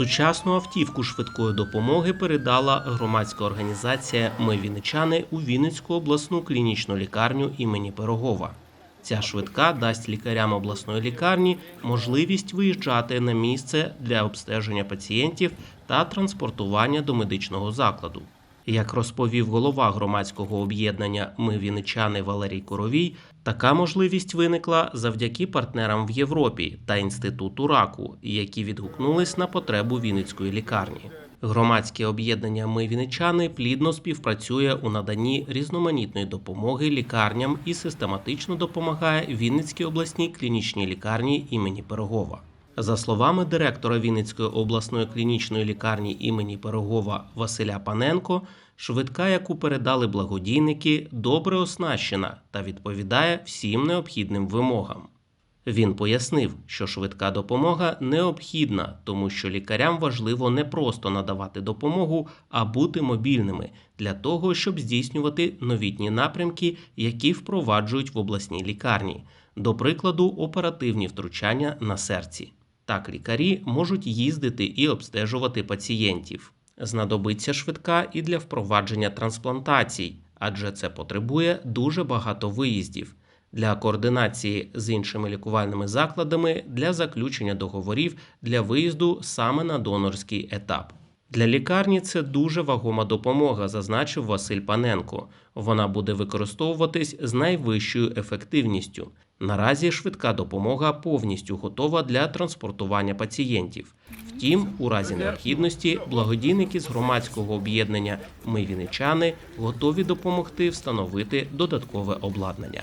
Сучасну автівку швидкої допомоги передала громадська організація Ми Вінничани у Вінницьку обласну клінічну лікарню імені Пирогова. Ця швидка дасть лікарям обласної лікарні можливість виїжджати на місце для обстеження пацієнтів та транспортування до медичного закладу. Як розповів голова громадського об'єднання Ми Вінничани Валерій Коровій, така можливість виникла завдяки партнерам в Європі та інституту раку, які відгукнулись на потребу Вінницької лікарні. Громадське об'єднання Ми Вінничани плідно співпрацює у наданні різноманітної допомоги лікарням і систематично допомагає Вінницькій обласній клінічній лікарні імені Пирогова. За словами директора Вінницької обласної клінічної лікарні імені Пирогова Василя Паненко, швидка, яку передали благодійники, добре оснащена та відповідає всім необхідним вимогам. Він пояснив, що швидка допомога необхідна, тому що лікарям важливо не просто надавати допомогу, а бути мобільними для того, щоб здійснювати новітні напрямки, які впроваджують в обласній лікарні, до прикладу, оперативні втручання на серці. Так лікарі можуть їздити і обстежувати пацієнтів. Знадобиться швидка і для впровадження трансплантацій, адже це потребує дуже багато виїздів для координації з іншими лікувальними закладами для заключення договорів для виїзду саме на донорський етап. Для лікарні це дуже вагома допомога, зазначив Василь Паненко. Вона буде використовуватись з найвищою ефективністю. Наразі швидка допомога повністю готова для транспортування пацієнтів. Втім, у разі необхідності благодійники з громадського об'єднання Ми Вінничани готові допомогти встановити додаткове обладнання.